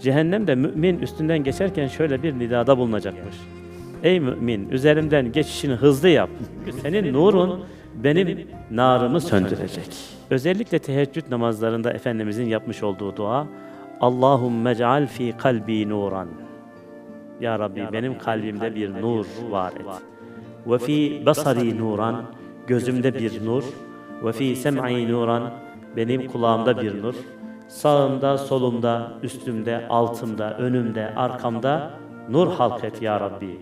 Cehennemde mümin üstünden geçerken şöyle bir nidada bulunacakmış. Ey mümin üzerimden geçişini hızlı yap. Senin nurun benim narımı söndürecek. Özellikle teheccüd namazlarında Efendimizin yapmış olduğu dua Allahümme ceal fi kalbi nuran. Ya Rabbi benim kalbimde bir nur var et. Ve fi basari nuran gözümde bir nur. Ve fi sem'i nuran benim kulağımda bir nur. Sağımda, solumda, üstümde, altımda, önümde, arkamda nur halk et ya Rabbi.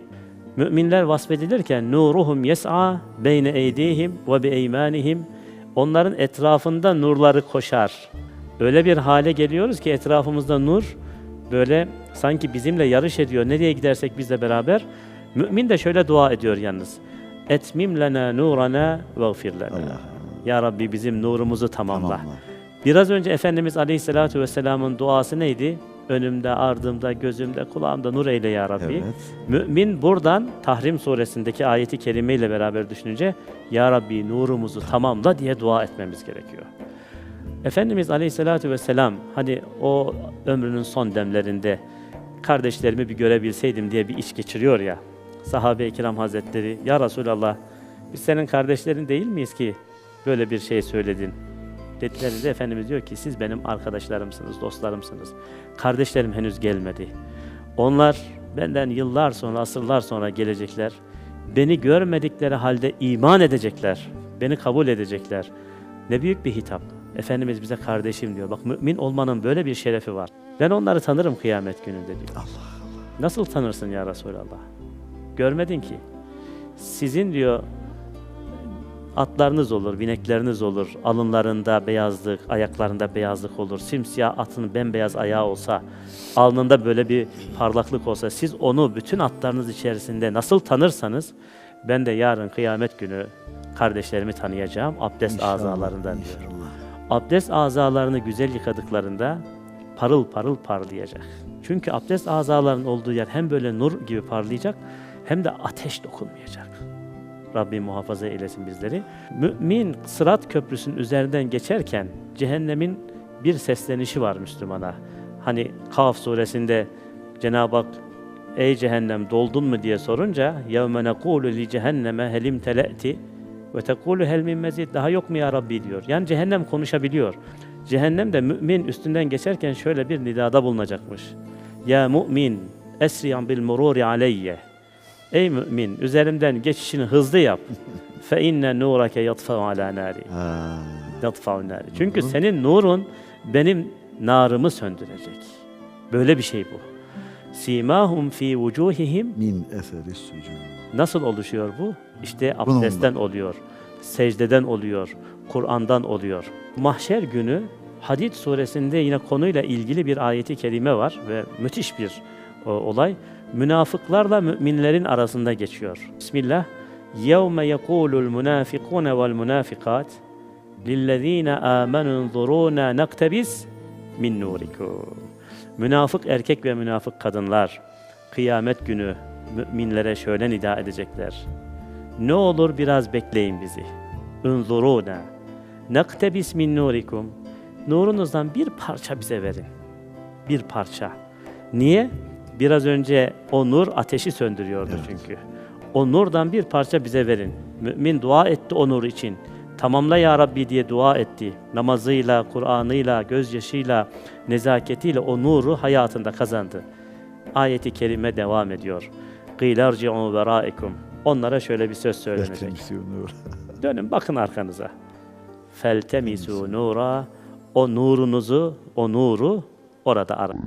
Müminler vasfedilirken nuruhum yes'a beyne eydihim ve bi eymanihim onların etrafında nurları koşar. Öyle bir hale geliyoruz ki etrafımızda nur böyle sanki bizimle yarış ediyor. Nereye gidersek bizle beraber. Mümin de şöyle dua ediyor yalnız. Etmim lena nurana veğfir lena. Allah. Ya Rabbi bizim nurumuzu tamamla. Tamamla. Biraz önce Efendimiz Aleyhisselatü Vesselam'ın duası neydi? Önümde, ardımda, gözümde, kulağımda nur eyle ya Rabbi. Evet. Mümin buradan Tahrim suresindeki ayeti kerime ile beraber düşününce Ya Rabbi nurumuzu tamamla diye dua etmemiz gerekiyor. Efendimiz Aleyhisselatü Vesselam hani o ömrünün son demlerinde kardeşlerimi bir görebilseydim diye bir iç geçiriyor ya. Sahabe-i kiram hazretleri Ya Resulallah biz senin kardeşlerin değil miyiz ki böyle bir şey söyledin? Dediklerinde Efendimiz diyor ki siz benim arkadaşlarımsınız, dostlarımsınız. Kardeşlerim henüz gelmedi. Onlar benden yıllar sonra, asırlar sonra gelecekler. Beni görmedikleri halde iman edecekler. Beni kabul edecekler. Ne büyük bir hitap. Efendimiz bize kardeşim diyor. Bak mümin olmanın böyle bir şerefi var. Ben onları tanırım kıyamet gününde diyor. Allah Allah. Nasıl tanırsın ya Resulallah? Görmedin ki. Sizin diyor atlarınız olur, binekleriniz olur. Alınlarında beyazlık, ayaklarında beyazlık olur. Simsiyah atın bembeyaz ayağı olsa, alnında böyle bir parlaklık olsa siz onu bütün atlarınız içerisinde nasıl tanırsanız ben de yarın kıyamet günü kardeşlerimi tanıyacağım abdest İnşallah, azalarından diyor. Abdest azalarını güzel yıkadıklarında parıl parıl parlayacak. Çünkü abdest azalarının olduğu yer hem böyle nur gibi parlayacak hem de ateş dokunmayacak. Rabbim muhafaza eylesin bizleri. Mümin sırat köprüsünün üzerinden geçerken cehennemin bir seslenişi var Müslümana. Hani Kaf suresinde Cenab-ı Hak ey cehennem doldun mu diye sorunca yevme nekulu li cehenneme helim teleti ve tekulu hel min mezid daha yok mu ya Rabbi diyor. Yani cehennem konuşabiliyor. Cehennem de mümin üstünden geçerken şöyle bir nidada bulunacakmış. Ya mümin esriyan bil mururi aleyye Ey mümin üzerimden geçişini hızlı yap. Fe inne nurake yatfa'u ala nari. Yatfa'u nari. Çünkü senin nurun benim narımı söndürecek. Böyle bir şey bu. Simahum fi vucuhihim Min eseri sucud. Nasıl oluşuyor bu? İşte abdestten oluyor, secdeden oluyor, Kur'an'dan oluyor. Mahşer günü Hadid suresinde yine konuyla ilgili bir ayeti kerime var ve müthiş bir o, olay Münafıklarla müminlerin arasında geçiyor. Bismillah. يَوْمَ يَقُولُ الْمُنَافِقُونَ وَالْمُنَافِقَاتِ لِلَّذ۪ينَ آمَنُوا انظُرُونَا نَقْتَبِسْ min nurikum. Münafık erkek ve münafık kadınlar kıyamet günü müminlere şöyle nida edecekler. Ne olur biraz bekleyin bizi. Unzuruna. Naktebis min nurikum. Nurunuzdan bir parça bize verin. Bir parça. Niye? Biraz önce o nur ateşi söndürüyordu çünkü. O nurdan bir parça bize verin. Mümin dua etti o nur için. Tamamla ya Rabbi diye dua etti. Namazıyla, Kur'an'ıyla, gözyaşıyla, nezaketiyle o nuru hayatında kazandı. Ayeti kerime devam ediyor. قِيلَ ارْجِعُوا وَرَائِكُمْ Onlara şöyle bir söz söylenecek. Yetemisyonu. Dönün bakın arkanıza. Feltemisu nura o nurunuzu, o nuru orada arayın.